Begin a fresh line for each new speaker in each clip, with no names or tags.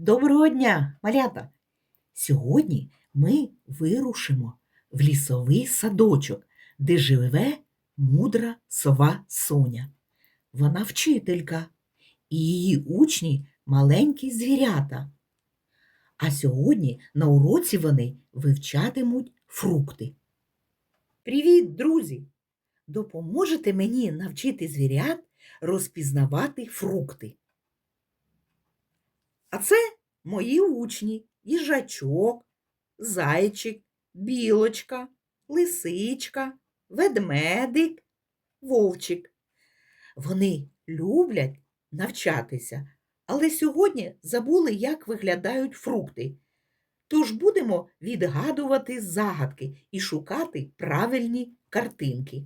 Доброго дня, малята! Сьогодні ми вирушимо в лісовий садочок, де живе мудра сова Соня. Вона вчителька, і її учні маленькі звірята. А сьогодні на уроці вони вивчатимуть фрукти. Привіт, друзі! Допоможете мені навчити звірят розпізнавати фрукти. А це мої учні їжачок, зайчик, білочка, лисичка, ведмедик, вовчик. Вони люблять навчатися, але сьогодні забули, як виглядають фрукти. Тож будемо відгадувати загадки і шукати правильні картинки.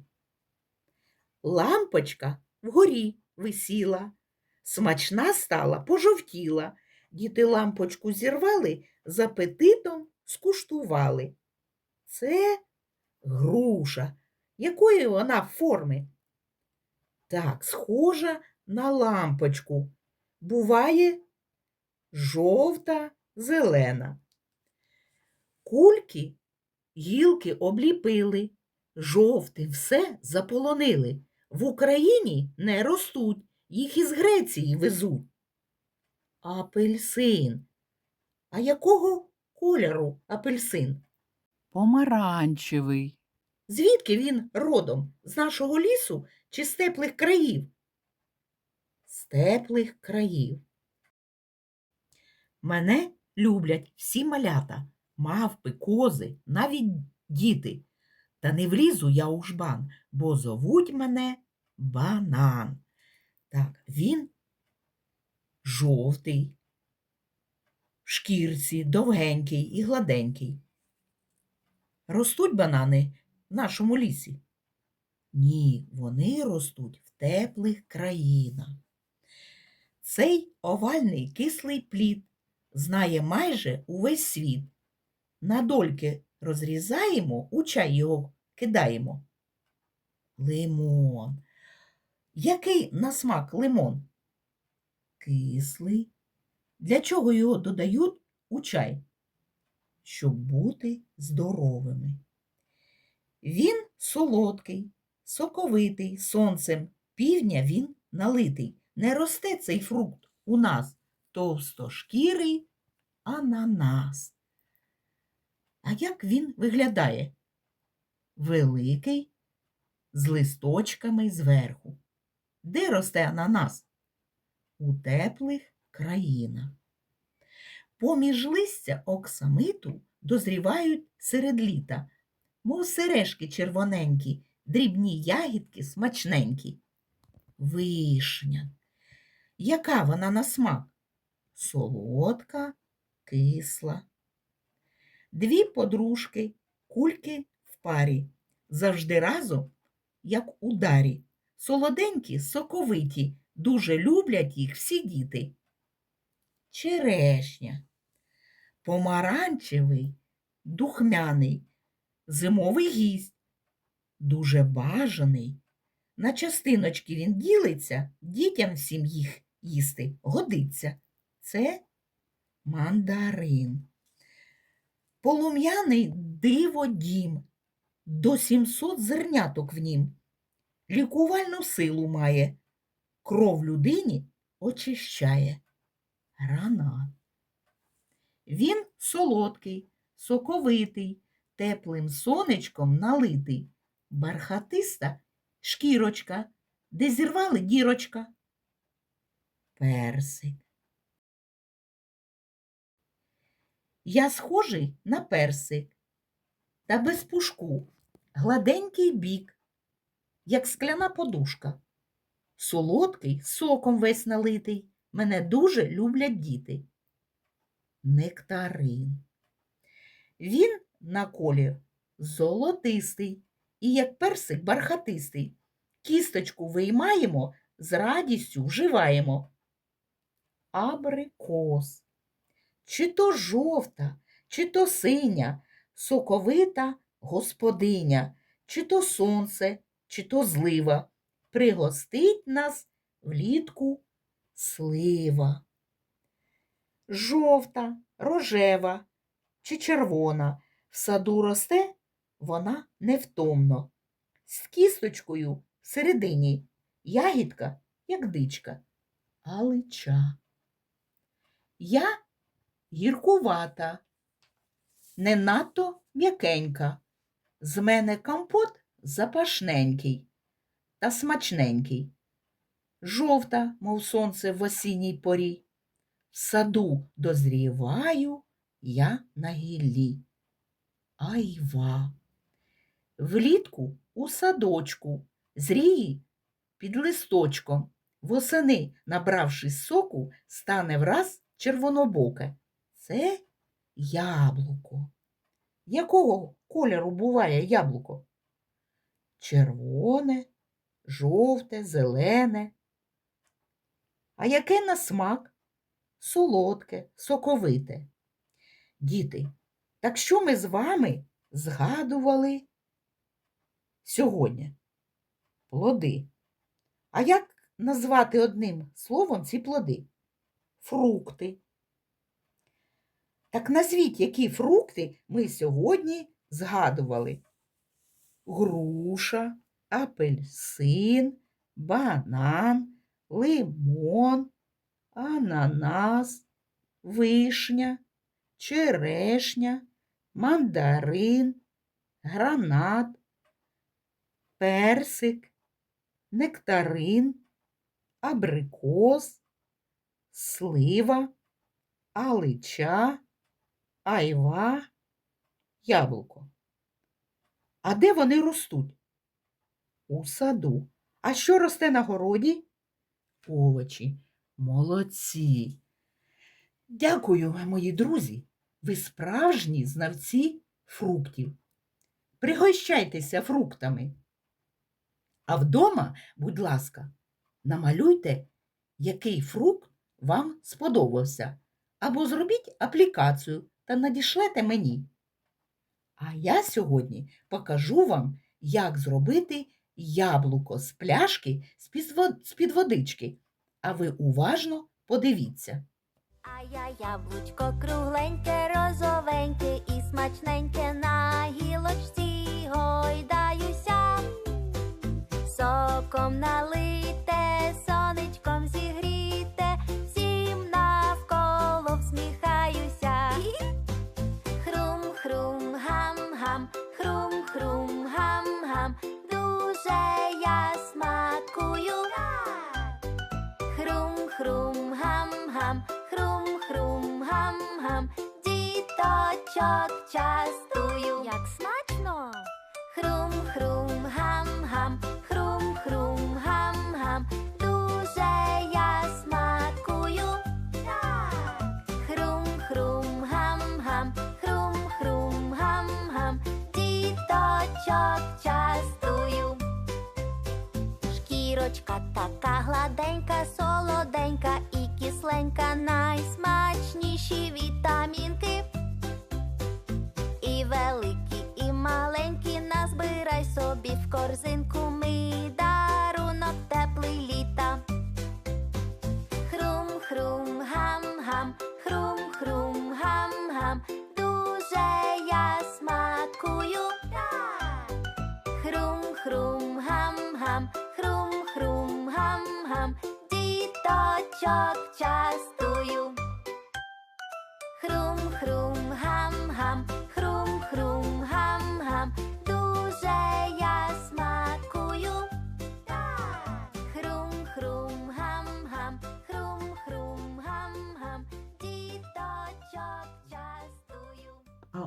Лампочка вгорі висіла, смачна стала, пожовтіла. Діти лампочку зірвали, з апетитом скуштували. Це груша. Якої вона форми? Так, схожа на лампочку. Буває жовта, зелена. Кульки гілки обліпили, жовтим все заполонили. В Україні не ростуть, їх із Греції везуть. Апельсин. А якого кольору апельсин?
Помаранчевий,
Звідки він родом? З нашого лісу чи з теплих країв? З теплих країв. Мене люблять всі малята, мавпи, кози, навіть діти. Та не влізу я у жбан, бо зовуть мене банан. Так, він жовтий, в шкірці, довгенький і гладенький. Ростуть банани в нашому лісі? Ні, вони ростуть в теплих країнах. Цей овальний кислий плід знає майже увесь світ. На дольки розрізаємо, у чай його кидаємо. Лимон. Який на смак лимон? Кислий. Для чого його додають у чай? Щоб бути здоровими. Він солодкий, соковитий, сонцем, півдня він налитий. Не росте цей фрукт у нас товстошкірий ананас. А як він виглядає? Великий, з листочками зверху. Де росте ананас? У теплих країнах. Поміж листя оксамиту дозрівають серед літа, мов сережки червоненькі, дрібні ягідки смачненькі. Вишня. Яка вона на смак? Солодка, кисла. Дві подружки, кульки в парі, завжди разом, як у дарі. Солоденькі, соковиті, дуже люблять їх всі діти. Черешня. Помаранчевий, духмяний, зимовий гість, дуже бажаний. На частиночки він ділиться, дітям всім їх їсти годиться. Це мандарин. Полум'яний диводім, до 700 зерняток в нім. Лікувальну силу має, кров людині очищає. Гранат. Він солодкий, соковитий, теплим сонечком налитий, бархатиста шкірочка, де зірвали дірочка. Персик. Я схожий на персик, та без пушку, гладенький бік, як скляна подушка. Солодкий, соком весь налитий, мене дуже люблять діти. Нектарин. Він на колір золотистий і як персик бархатистий. Кісточку виймаємо, з радістю вживаємо. Абрикос. Чи то жовта, чи то синя, соковита господиня, чи то сонце, чи то злива. Пригостить нас влітку слива. жовта, рожева чи червона. В саду росте вона невтомно. З кісточкою всередині ягідка, як дичка, алича. Я гіркувата, не надто м'якенька. З мене компот запашненький та смачненький. Жовта, мов сонце в осінній порі. В саду дозріваю я на гіллі. Айва. Влітку у садочку, зрії під листочком. Восени, набравшись соку, стане враз червонобоке. Це яблуко. Якого кольору буває яблуко? Червоне, жовте, зелене. А яке на смак? Солодке, соковите. Діти, так що ми з вами згадували сьогодні? Плоди. А як назвати одним словом ці плоди? Фрукти. Так назвіть, які фрукти ми сьогодні згадували. Груша, апельсин, банан, лимон, ананас, вишня, черешня, мандарин, гранат, персик, нектарин, абрикос, слива, алича, айва, яблуко. А де вони ростуть? У саду. А що росте на городі? Овочі. Молодці. Дякую, мої друзі. Ви справжні знавці фруктів. Пригощайтеся фруктами. А вдома, будь ласка, намалюйте, який фрукт вам сподобався, або зробіть аплікацію та надішлете мені. А я сьогодні покажу вам, як зробити яблуко з пляшки з-під водички. А ви уважно подивіться.
А я яблучко кругленьке, розовеньке і смачненьке на гілочці гойдаюся. Соком налите, сонечком зігріте, Як смачно! Хрум-хрум, гам-гам, хрум-хрум, гам-гам, дуже я смакую. Так. Хрум-хрум, гам-гам, хрум-хрум, гам-гам, діточок частую. Шкірочка така гладенька, солоденька і кисленька, найсмачніші вітамінки. І великі, і маленькі, назбирай собі в корзинку. Ми дарунок теплий літа. Хрум-хрум, гам-гам, хрум-хрум, гам-гам, дуже я смакую. Хрум-хрум, гам-гам, хрум-хрум, гам-гам, діточок частую. Хрум-хрум,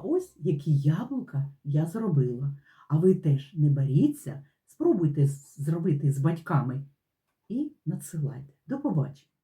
ось які яблука я зробила. А ви теж не боріться, спробуйте зробити з батьками і надсилайте. До побачення!